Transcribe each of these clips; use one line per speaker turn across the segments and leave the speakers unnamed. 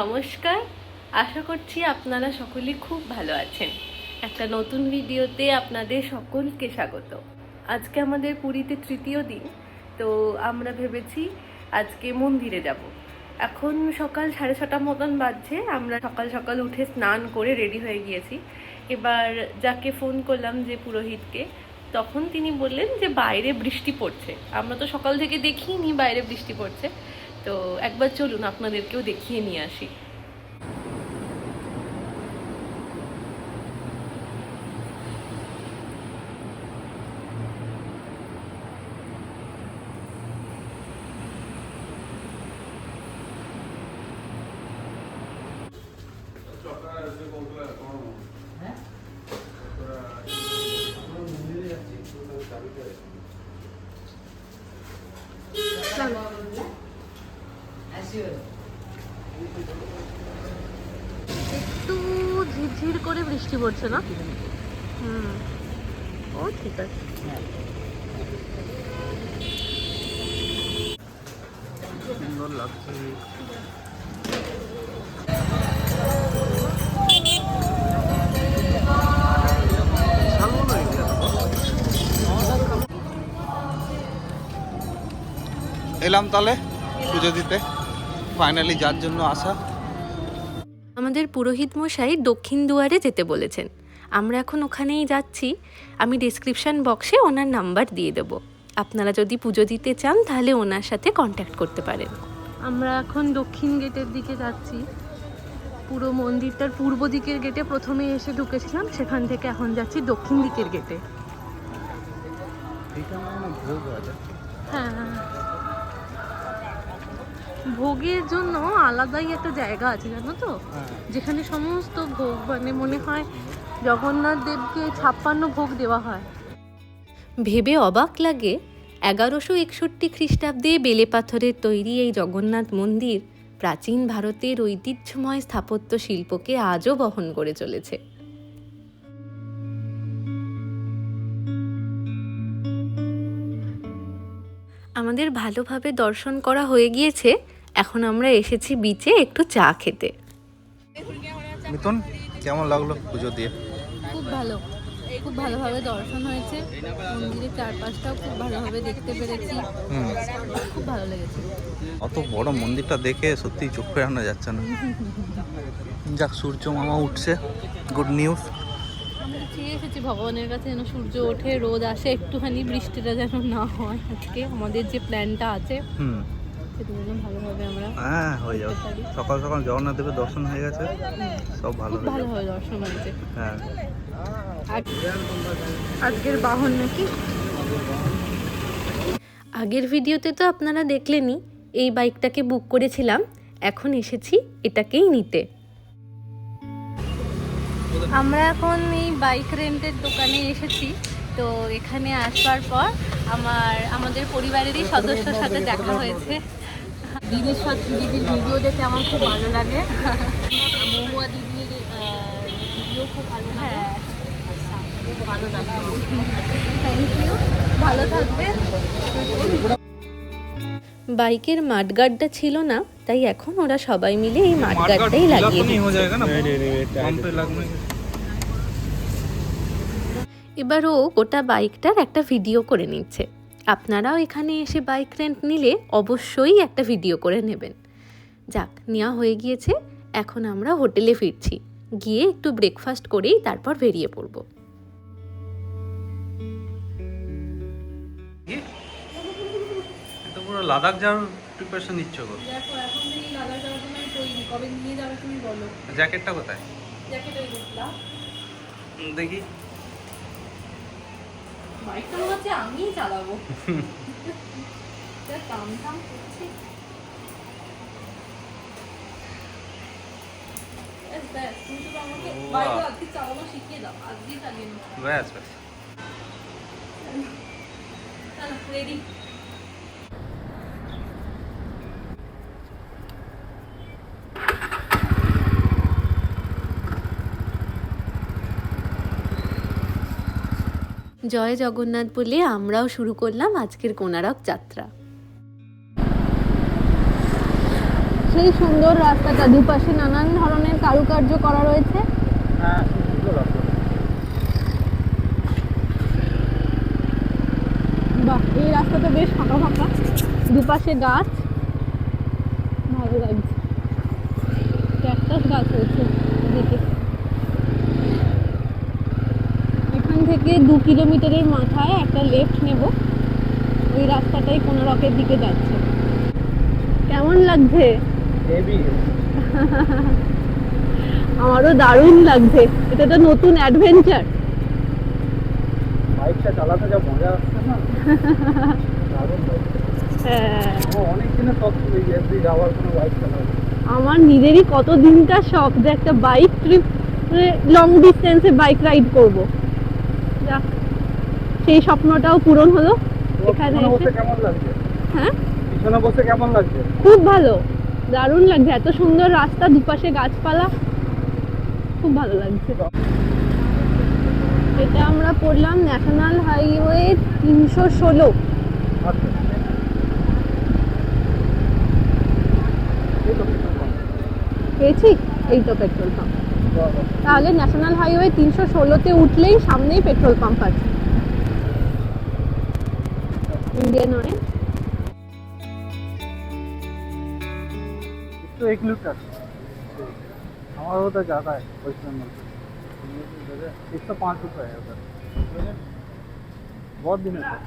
নমস্কার। আশা করছি আপনারা সকলে খুব ভালো আছেন। একটা নতুন ভিডিওতে আপনাদের সকলকে স্বাগত। আজকে আমাদের পুরীতে তৃতীয় দিন, তো আমরা ভেবেছি আজকে মন্দিরে যাব। এখন সকাল সাড়ে ছটা মতন বাজছে, আমরা সকাল সকাল উঠে স্নান করে রেডি হয়ে গিয়েছি। এবার যাকে ফোন করলাম যে পুরোহিতকে, তখন তিনি বললেন যে বাইরে বৃষ্টি পড়ছে। আমরা তো সকাল থেকে দেখিনি বাইরে বৃষ্টি পড়ছে। তো একবার চলুন আপনাদেরকেও দেখিয়ে নিয়ে আসি একটু ঝিরঝির করে বৃষ্টি পড়ছে না ও, ঠিক আছে।
সুন্দর লাগছে। এলাম তাহলে পুজো দিতে। ফাইনালি যার জন্য আসা
আমাদের পুরোহিত মশাই দক্ষিণ দুয়ারে যেতে বলেছেন। আমরা এখন ওখানেই যাচ্ছি। আমি ডিসক্রিপশন বক্সে ওনার নাম্বার দিয়ে দেব। আপনারা যদি পুজো দিতে চান তাহলে ওনার সাথে কন্ট্যাক্ট করতে পারেন। আমরা এখন দক্ষিণ গেটের দিকে যাচ্ছি। পুরো মন্দিরটার পূর্ব দিকের গেটে প্রথমে এসে ঢুকেছিলাম। সেখান থেকে এখন যাচ্ছি দক্ষিণ দিকের গেটে।
ভোগ আছে
হ্যাঁ। ভোগের জন্য আলাদাই একটা জায়গা আছে জানো তো?
হ্যাঁ।
যেখানে সমস্ত ভোগ মানে মনে হয় জগন্নাথ দেবকে ছাপ্পান্ন ভোগ দেওয়া হয়। ভেবে অবাক লাগে এগারোশো একষট্টি খ্রিস্টাব্দে বেলে পাথরের তৈরি এই জগন্নাথ মন্দির প্রাচীন ভারতের ঐতিহ্যময় স্থাপত্য শিল্পকে আজও বহন করে চলেছে। আমাদের ভালোভাবে দর্শন করা হয়ে গিয়েছে। এখন আমরা এসেছি বিচে একটু চা খেতে।
মিথুন কেমন লাগল পুজো দিয়ে?
খুব ভালো। খুব ভালোভাবে দর্শন হয়েছে। মন্দিরের চারপাশটাও খুব ভালোভাবে দেখতে পেরেছি। খুব ভালো লেগেছে।
অত বড় মন্দিরটা দেখে সত্যি চোখ ফেরানো যাচ্ছে না। যাক সূর্য মামা উঠছে। গুড নিউজ
চেয়ে এসেছি ভগবানের কাছে যেন সূর্য ওঠে রোদ আসে একটুখানি বৃষ্টিটা যেন না হয়। আজকে আমাদের যে প্ল্যানটা আছে
হুম।
ভালোভাবে আমরা
হ্যাঁ হয়ে যাবে। সকাল সকাল জগন্নাথ দেবের দর্শন হয়ে গেছে। সব ভালো
ভালোভাবে দর্শন হয়েছে।
হ্যাঁ।
আজকের বাহন নাকি? আগের ভিডিওতে তো আপনারা দেখলেনই এই বাইকটাকে বুক করেছিলাম। এখন এসেছি এটাকেই নিতে। আমরা এখন এই বাইক রেন্টের দোকানে এসেছি। তো এখানে আসবার পর আমার আমাদের পরিবারেরই সদস্যর সাথে দেখা হয়েছে।
দিদির সাথে দিদির ভিডিও দেখতে আমার খুব ভালো লাগে। মহুয়া দিদির ভিডিও খুব ভালো
হ্যাঁ।
ভালো লাগে
থ্যাংক ইউ ভালো থাকবেন বাইকের মাঠগার্ডটা ছিল না তাই এখন ওরা সবাই মিলে এই মাঠগার্ডটাই লাগিয়ে। এবার ও গোটা বাইকটার একটা ভিডিও করে নিচ্ছে। আপনারাও এখানে এসে বাইক রেন্ট নিলে অবশ্যই একটা ভিডিও করে নেবেন। যাক নেওয়া হয়ে গিয়েছে এখন আমরা হোটেলে ফিরছি। গিয়ে একটু ব্রেকফাস্ট করেই তারপর বেরিয়ে পড়ব।
লাদাখ যাওয়ার প্রিপারেশন নিচ্ছ গো?
দেখো এখন থেকে বাইকটা মনে হচ্ছে আমিই চালাবো ব্যাস, ব্যাস, শুধু আমাকে
Wow.
বাইকটা আজকে চালানো শিখিয়ে দাও আজকেই চালিয়ে নেব
ব্যাস ব্যাস
চলো রেডি
জয় জগন্নাথ বলে আমরাও শুরু করলাম আজকের কোনারক যাত্রা।
সেই সুন্দর রাস্তাটা দুপাশে নানান ধরনের কারুকার্য করা রয়েছে।
হ্যাঁ
বাহ এই রাস্তাটা বেশ ফাঁকা ফাঁকা। দুপাশে গাছ। ভালো লাগছে। ক্যাকটাস গাছ হয়েছে এদিকে এখান থেকে দু কিলোমিটারের মাথায় একটা লেফট নেব। ওই রাস্তাটাই কোনো রকের দিকে যাচ্ছে। কেমন লাগছে? আমারও দারুণ লাগছে। এটা তো নতুন অ্যাডভেঞ্চার
বাইকটা চালাতে যা মজা আসছে না?
হ্যাঁ। আমার নিজেরই কত দিনকার শখ যে একটা বাইক ট্রিপ লং ডিস্টেন্সে বাইক রাইড করব। যাক সেই স্বপ্নটাও পূরণ হলো। এখানে এসে
কেমন লাগছে?
হ্যাঁ?
পিছনে বসে কেমন লাগছে?
খুব ভালো দারুণ লাগছে। এত সুন্দর রাস্তা দুপাশে গাছপালা খুব ভালো লাগছে। এটা আমরা পড়লাম ন্যাশনাল হাইওয়ে তিনশো ষোলো।
আচ্ছা।
পেয়েছি? এই তো পেট্রোল পাম্প। তাহলে ন্যাশনাল হাইওয়ে তিনশো ষোলোতে উঠলেই সামনেই পেট্রোল পাম্প আছে ইন্ডিয়ান অয়েল
एक सौ एक लीटर हमारा होता ज़्यादा है वेस्ट बंगाल से एक सौ पाँच रुपये है उधर बहुत दिन है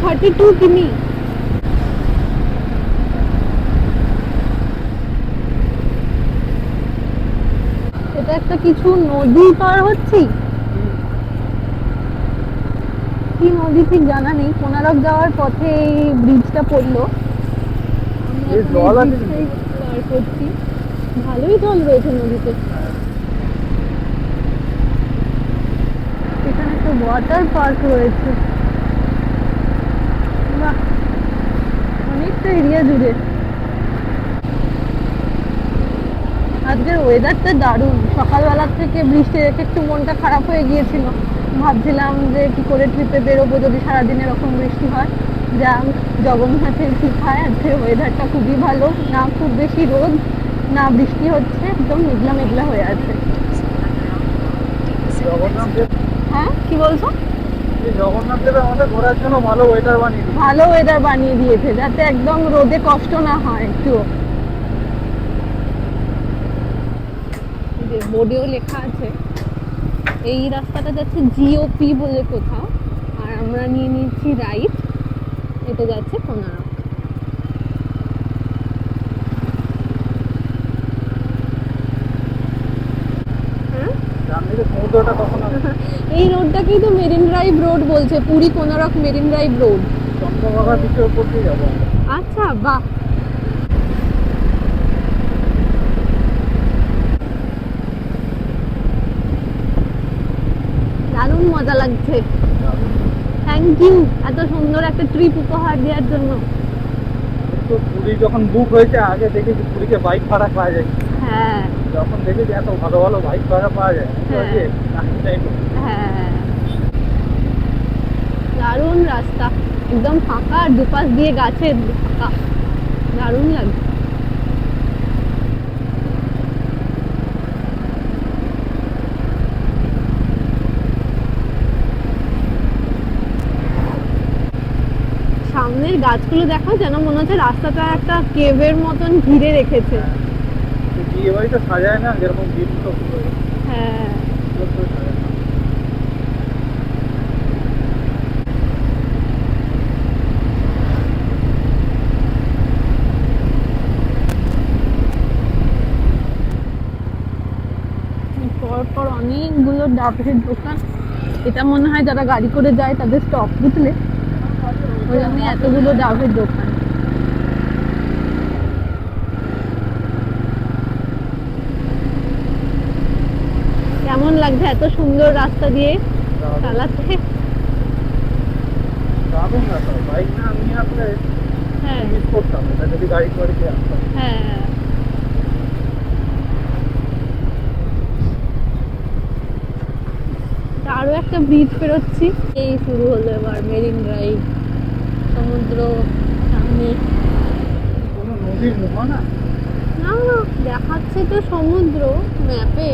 থার্টি টু কিমি এটা একটা কিছু নদী পার হচ্ছি। কি নদী ঠিক জানা নেই। কোনারক যাওয়ার পথে এই ব্রিজটা পড়ল। পার করছি। ভালোই জল রয়েছে নদীতে। এখানে একটা ওয়াটার পার্ক রয়েছে বাহ অনেকটা এরিয়া জুড়ে। আজকের ওয়েদারটা দারুণ। সকালবেলা থেকে বৃষ্টি দেখে একটু মনটা খারাপ হয়ে গিয়েছিল। ভাবছিলাম যে কি করে ট্রিপে বেরোবো যদি সারাদিন এরকম বৃষ্টি হয়। যা জগন্নাথের কৃপায় আজকের ওয়েদারটা খুবই ভালো। না খুব বেশি রোদ না বৃষ্টি হচ্ছে একদম মেঘলা মেঘলা হয়ে আছে। হ্যাঁ কি বলছো?
জগন্নাথ ঘোরার জন্য ভালো ওয়েদার বানিয়ে দিয়েছে।
ভালো ওয়েদার বানিয়ে দিয়েছে, যাতে একদম রোদে কষ্ট না হয় একটু। বোর্ডেও লেখা আছে, এই রাস্তাটা যাচ্ছে জিওপি বলে কোথাও, আর আমরা নিয়ে নিচ্ছি রাইট এটা যাচ্ছে কোনারক হ্যাঁ
ডান সমুদ্রটা তখন
এই রোডটাকেই তো মেরিন ড্রাইভ রোড বলছে Puri Konark marine drive road.
Chandrabhaga দিকের উপর দিয়ে যাব
আচ্ছা বাহ। দারুণ মজা লাগছে। থ্যাংক ইউ এত সুন্দর একটা ট্রিপ উপহার দেওয়ার জন্য।
তো পুরী যখন বুক হয়েছে আগে দেখেছি পুরীতে বাইক ভাড়া পাওয়া যায়।
হ্যাঁ।
যখন দেখেছি এত ভালো ভালো বাইক ভাড়া পাওয়া যায়
হ্যাঁ।
যে।
হ্যাঁ দারুণ রাস্তা একদম ফাঁকা আর দুপাশ দিয়ে গাছের ফাঁকা দারুণ লাগছে সামনের গাছগুলো দেখো যেন মনে হচ্ছে রাস্তাটা একটা কেভের মতন ঘিরে রেখেছে
বিয়ে সাজায় না, যেরকম তো
হ্যাঁ। অনেকগুলো ডাবের দোকান। এটা মনে হয় যারা গাড়ি করে যায়, তাদের স্টক বুঝলে ওই জন্য এতগুলো ডাবের দোকান। কেমন লাগছে এত সুন্দর রাস্তা দিয়ে
আসলে
হ্যাঁ। হ্যাঁ। আরও একটা ব্রিজ পেরোচ্ছি এই শুরু হলো এবার মেরিন ড্রাইভ সমুদ্র সামনে। না না দেখাচ্ছে তো সমুদ্র ম্যাপে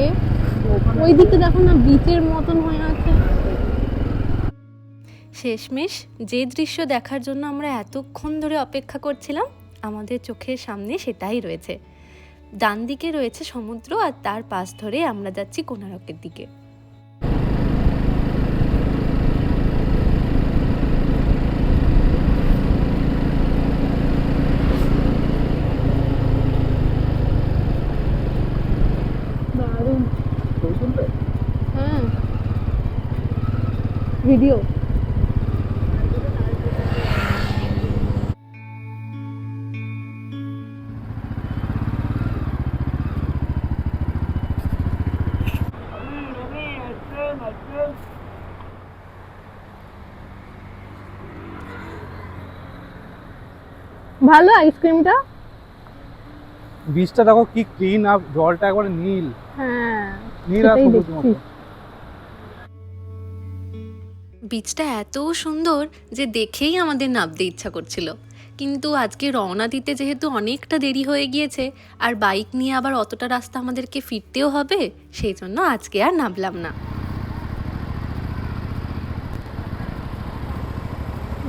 ওই দিকে দেখো না বিচের মতন হয়ে আছে।
শেষমেশ যে দৃশ্য দেখার জন্য আমরা এতক্ষণ ধরে অপেক্ষা করছিলাম, আমাদের চোখের সামনে সেটাই রয়েছে। ডান দিকে রয়েছে সমুদ্র আর তার পাশ ধরে আমরা যাচ্ছি কোনারকের দিকে
দারুণ হ্যাঁ ভিডিও ভালো আইসক্রিমটা
বীজটা দেখো কি ক্লিন আর জলটা একবারে নীল।
হ্যাঁ
নীল আর
সেটাই
সবুজ
দেখছি।
মতো।
বীজটা এত সুন্দর যে দেখেই আমাদের নামতে ইচ্ছা করছিল। কিন্তু আজকে রওনা দিতে যেহেতু অনেকটা দেরি হয়ে গিয়েছে আর বাইক নিয়ে আবার অতটা রাস্তা আমাদেরকে ফিরতেও হবে সেই জন্য আজকে আর নামলাম না।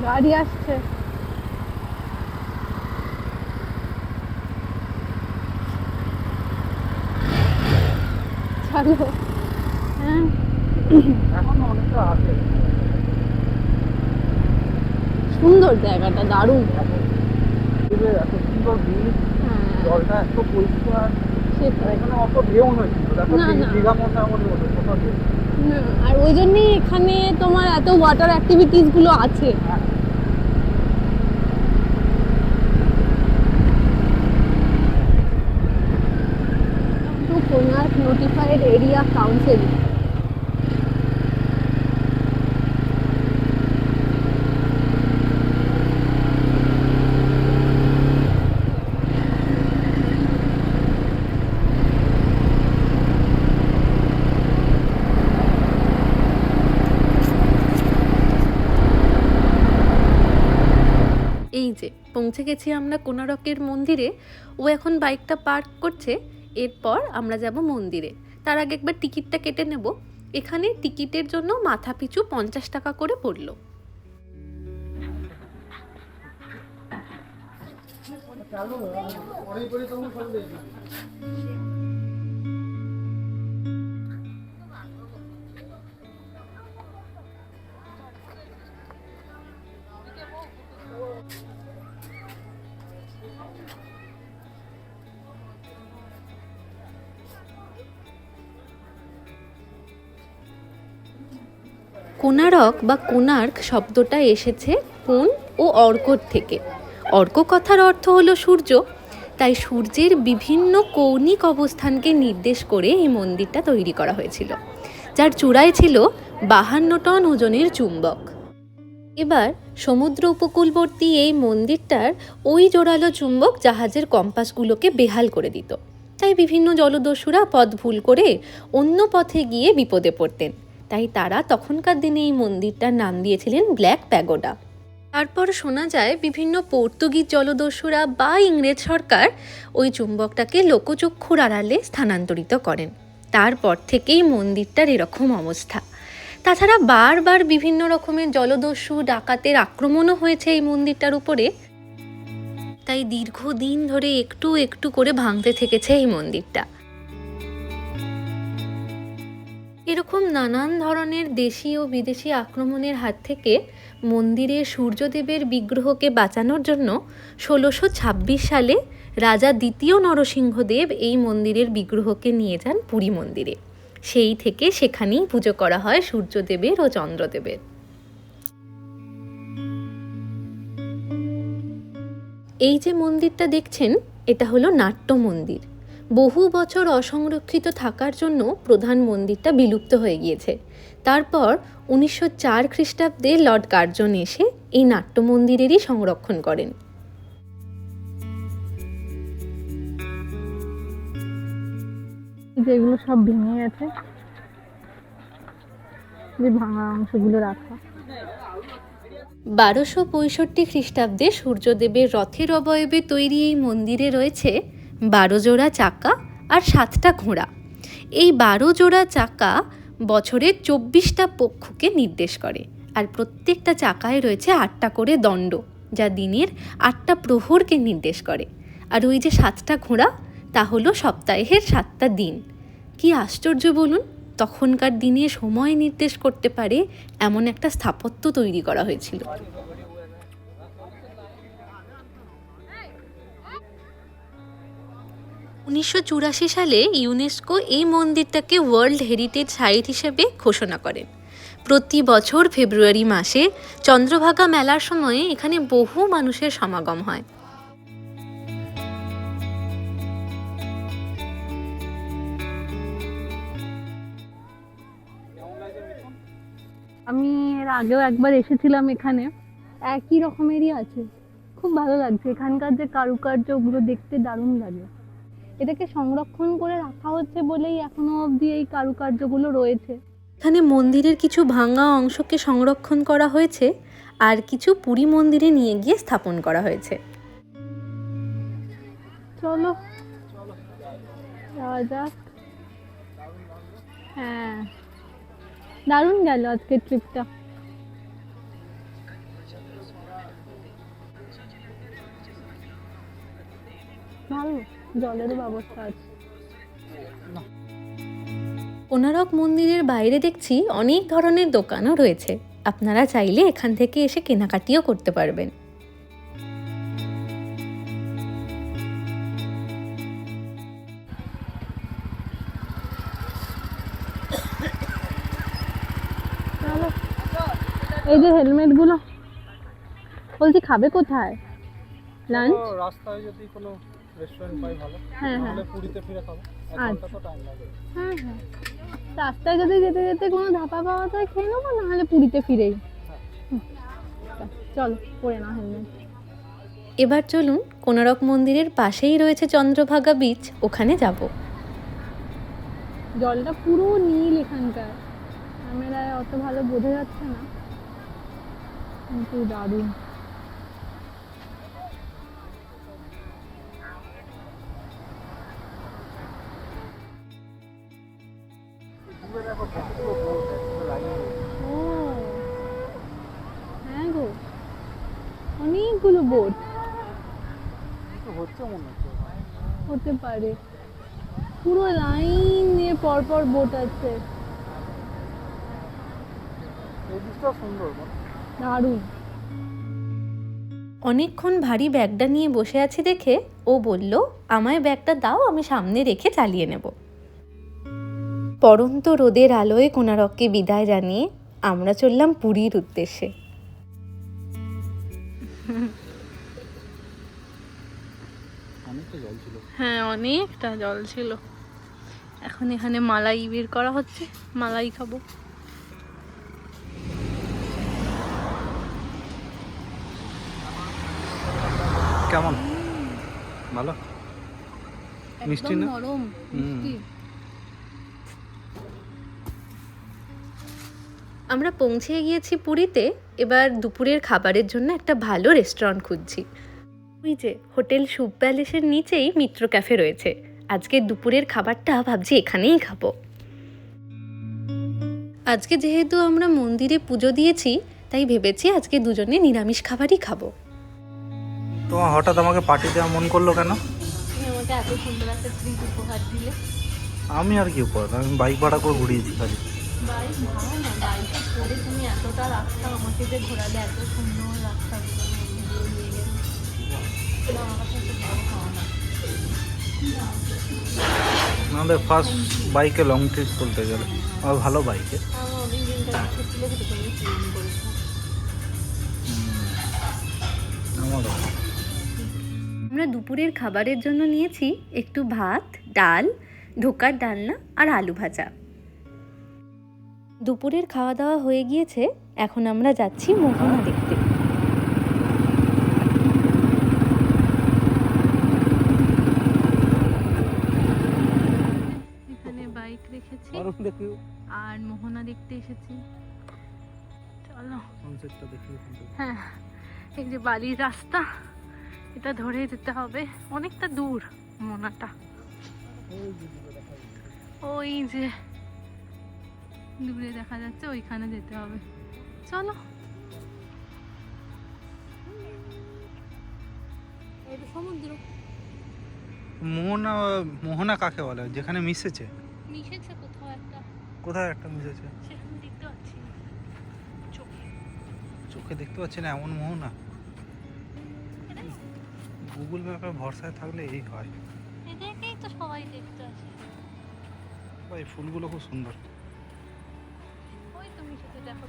গাড়ি আসছে। হ্যাঁ।
এখন অনেকটা আছে।
সুন্দর জায়গাটা দারুণ হ্যাঁ।
জলটা এত পরিষ্কার এখানে অত ঢেউ নয় কিন্তু দেখো
না, না।
দীঘা মোটামুটি কোথাও
না, আর ওই জন্যই এখানে তোমার এত ওয়াটার অ্যাক্টিভিটিসগুলো আছে। Konark notified area council.
এই যে পৌঁছে গেছি আমরা কোনারকের মন্দিরে। ও এখন বাইকটা পার্ক করছে। এরপর আমরা যাব মন্দিরে। তার আগে একবার টিকিটটা কেটে নেব। এখানে টিকিটের জন্য মাথা পিছু পঞ্চাশ টাকা করে পড়ল পড়ল। কোনারক বা কোনার্ক শব্দটা এসেছে কোন ও অর্কর থেকে। অর্ক কথার অর্থ হলো সূর্য, তাই সূর্যের বিভিন্ন কৌণিক অবস্থানকে নির্দেশ করে এই মন্দিরটা তৈরি করা হয়েছিল, যার চূড়ায় ছিল বাহান্ন টন ওজনের চুম্বক। এবার সমুদ্র উপকূলবর্তী এই মন্দিরটার ওই জোরালো চুম্বক জাহাজের কম্পাসগুলোকে বেহাল করে দিত, তাই বিভিন্ন জলদস্যুরা পথ ভুল করে অন্য পথে গিয়ে বিপদে পড়তেন। তাই তারা তখনকার দিনে এই মন্দিরটার নাম দিয়েছিলেন ব্ল্যাক প্যাগোডা। তারপর শোনা যায় বিভিন্ন পর্তুগিজ জলদস্যুরা বা ইংরেজ সরকার ওই চুম্বকটাকে লোকচক্ষুর আড়ালে স্থানান্তরিত করেন। তারপর থেকেই মন্দিরটার এরকম অবস্থা। তাছাড়া বারবার বিভিন্ন রকমের জলদস্যু, ডাকাতের আক্রমণও হয়েছে এই মন্দিরটার উপরে। তাই দীর্ঘদিন ধরে একটু একটু করে ভাঙতে থেকেছে এই মন্দিরটা। এরকম নানান ধরনের দেশি ও বিদেশি আক্রমণের হাত থেকে মন্দিরে সূর্যদেবের বিগ্রহকে বাঁচানোর জন্য ষোলোশো ছাব্বিশ সালে রাজা দ্বিতীয় নরসিংহদেব এই মন্দিরের বিগ্রহকে নিয়ে যান পুরী মন্দিরে। সেই থেকে সেখানেই পুজো করা হয় সূর্যদেবের ও চন্দ্রদেবের। এই যে মন্দিরটা দেখছেন, এটা হলো নাট্য মন্দির। বহু বছর অসংরক্ষিত থাকার জন্য প্রধান মন্দিরটা বিলুপ্ত হয়ে গিয়েছে। তারপর উনিশশো চার খ্রিস্টাব্দে লর্ড কার্জন এসে এই নাট্য মন্দিরেরই সংরক্ষণ করেন।
যেগুলো সব ভেঙে গেছে যে ভাঙা অংশগুলো রাখা।
বারোশো পঁয়ষট্টি খ্রিস্টাব্দে সূর্যদেবের রথের অবয়বে তৈরি এই মন্দিরে রয়েছে বারো জোড়া চাকা আর সাতটা ঘোড়া। এই বারো জোড়া চাকা বছরের চব্বিশটা পক্ষকে নির্দেশ করে আর প্রত্যেকটা চাকায় রয়েছে আটটা করে দণ্ড, যা দিনের আটটা প্রহরকে নির্দেশ করে। আর ওই যে সাতটা ঘোড়া, তা হলো সপ্তাহের সাতটা দিন। কি আশ্চর্য বলুন, তখনকার দিনে সময় নির্দেশ করতে পারে এমন একটা স্থাপত্য তৈরি করা হয়েছিল। উনিশশো চুরাশি সালে ইউনেস্কো এই মন্দিরটাকে ওয়ার্ল্ড হেরিটেজ সাইট হিসেবে ঘোষণা করেন। প্রতি বছর ফেব্রুয়ারি মাসে চন্দ্রভাগা মেলার সময়ে এখানে বহু মানুষের সমাগম হয়।
আমি এর আগেও একবার এসেছিলাম এখানে। একই রকমেরই আছে। খুব ভালো লাগছে। এখানকার যে কারুকার্য ওগুলো দেখতে দারুণ লাগে। এটাকে সংরক্ষণ করে রাখা হচ্ছে বলেই এখনও অবধি এই কারুকার্যগুলো রয়েছে।
এখানে মন্দিরের কিছু ভাঙা অংশকে সংরক্ষণ করা হয়েছে আর কিছু পুরী মন্দিরে নিয়ে গিয়ে স্থাপন করা হয়েছে।
চলো যাওয়া যাক। হ্যাঁ দারুণ গেল আজকের ট্রিপটা। ভালো। জলেরও ব্যবস্থা আছে।
কোনারক মন্দিরের বাইরে দেখছি অনেক ধরনের দোকানও রয়েছে। আপনারা চাইলে এখান থেকে এসে কেনাকাটিও করতে পারবেন।
এই যে হেলমেটগুলো। বলছি খাবে কোথায়? লাঞ্চ?
রাস্তায় যদি কোনো রেস্টুরেন্ট পাই ভালো।
হ্যাঁ হ্যাঁ।
পুরীতে ফিরে খাব। ঘণ্টা তো টাইম লাগবে
হ্যাঁ হ্যাঁ। রাস্তায় যদি যেতে যেতে কোনো ধাপা পাওয়া যায় খেয়ে নেব? নাহলে পুরীতে ফিরেই। চলো পরে না হেলমেট।
এবার চলুন কোনারক মন্দিরের পাশেই রয়েছে চন্দ্রভাগা বিচ ওখানে যাব।
জলটা পুরো নীল এখানকার। ক্যামেরায় অত ভালো বোঝা যাচ্ছে না। কিন্তু দারুণ। হতে পারে পুরো লাইন পরপর বোট আছে।
এই সুন্দর
দারুণ।
অনেকক্ষণ ভারী ব্যাগটা নিয়ে বসে আছি দেখে ও বলল আমায় ব্যাগটা দাও আমি সামনে রেখে চালিয়ে নেব। পরন্ত রোদের আলোয় কোনারককে বিদায় জানিয়ে আমরা চললাম পুরীর উদ্দেশ্যে
অনেকটা জল ছিল
হ্যাঁ অনেকটা জল ছিল। এখন এখানে মালাই বের করা হচ্ছে। মালাই খাব।
কেমন? ভালো? মিষ্টি না?
নরম।
আমরা পৌঁছে গিয়েছি পুরীতে। এবার দুপুরের খাবারের জন্য একটা ভালো রেস্টুরেন্ট খুঁজছি। ওই যে হোটেল সুপ প্যালেসের নিচেই মিত্র ক্যাফে রয়েছে। আজকে দুপুরের খাবারটা ভাবছি এখানেই খাব। আজকে যেহেতু আমরা মন্দিরে পুজো দিয়েছি তাই ভেবেছি আজকে দুজনে নিরামিষ খাবারই খাব।
তোমার হঠাৎ আমাকে পার্টি দেওয়া মন করল কেন?
আমাকে এত সুন্দর একটা ট্রিট উপহার দিলে।
আমি আর কি উপর আমি বাইক ভাড়া করে ঘুরিয়েছি খালি।
বাইক ভাড়া না বাইকে করে তুমি এতটা রাস্তা আমাকে যে ঘোরালে এত সুন্দর রাস্তাগুলো। গেলে
নাহলে ফার্স্ট বাইকে লং ট্রিপ করতে গেলে। আর ভালো বাইকে
আমার দুপুরের খাবারের জন্য নিয়েছি একটু ভাত, ডাল, ধোকার ডালনা আর আলু ভাজা। দুপুরের খাওয়া দাওয়া হয়ে গিয়েছে, এখন আমরা যাচ্ছি মোহনা দেখতে।
মোহনা দেখতে এসেছি। চলো। হ্যাঁ এই যে বালির রাস্তা এটা ধরে যেতে হবে অনেকটা দূর মোনাটা।
ওই যে দূরে দেখা যাচ্ছে
ওইখানে যেতে হবে। চলো। সমুদ্র।
মোহনা মোহনা কাকে বলে? যেখানে মিশেছে।
মিশেছে কোথাও একটা।
কোথায় একটা মিশেছে
আছে। চোখে।
চোখে দেখতে পাচ্ছি না এমন মোহ না। গুগল ম্যাপে ভরসায় থাকলে এই হয়।
এদেরকেই তো সবাই দেখতে আসে।
বা ফুলগুলো খুব সুন্দর।
ওই তুমি সেটা দেখো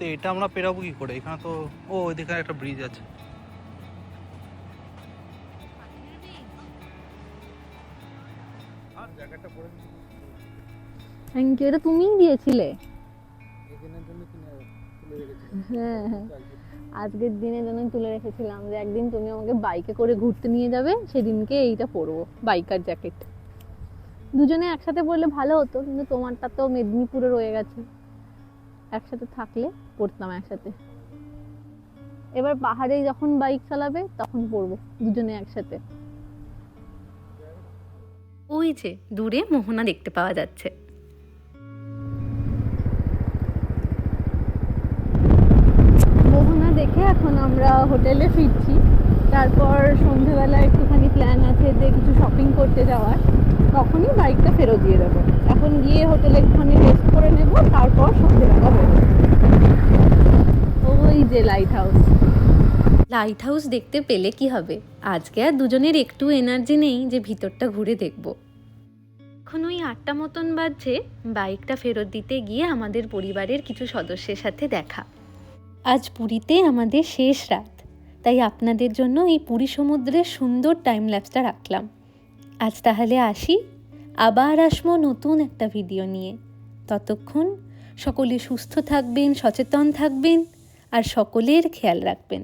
কিন্তু এটা আমরা পেরাবো কি করে? এখানে তো ও ওইদিকে একটা ব্রিজ আছে।
থ্যাংক ইউ এটা তুমিই দিয়েছিলে?
এদিনের জন্য কিনে তুলে রেখেছি।
হ্যাঁ হ্যাঁ। আজকের দিনের জন্য তুলে রেখেছিলাম যে একদিন তুমি আমাকে বাইকে করে ঘুরতে নিয়ে যাবে সেদিনকে এইটা পরবো বাইকার জ্যাকেট দুজনে একসাথে পরলে ভালো হতো কিন্তু তোমারটা তো মেদিনীপুরে রয়ে গেছে। একসাথে থাকলে পড়তাম একসাথে। এবার পাহাড়ে যখন বাইক চালাবে তখন পরবো দুজনে একসাথে।
ওই যে দূরে মোহনা দেখতে পাওয়া যাচ্ছে।
মোহনা দেখে এখন আমরা হোটেলে ফিরছি। তারপর সন্ধেবেলা একটুখানি প্ল্যান আছে যে কিছু শপিং করতে যাওয়ার। তখনই বাইকটা ফেরত দিয়ে দেবো। এখন গিয়ে হোটেলে একটুখানি রেস্ট করে নেব তারপর সন্ধেবেলা বেরোবো ওই যে লাইট হাউস
লাইট হাউস দেখতে পেলে কি হবে? আজকে আর দুজনের একটু এনার্জি নেই যে ভিতরটা ঘুরে দেখব। এখন ওই আটটা মতন বাজছে, বাইকটা ফেরত দিতে গিয়ে আমাদের পরিবারের কিছু সদস্যের সাথে দেখা। আজ পুরীতে আমাদের শেষ রাত, তাই আপনাদের জন্য এই পুরী সমুদ্রের সুন্দর টাইম ল্যাপসটা রাখলাম। আজ তাহলে আসি, আবার আসব নতুন একটা ভিডিও নিয়ে। ততক্ষণ সকলে সুস্থ থাকবেন, সচেতন থাকবেন আর সকলের খেয়াল রাখবেন।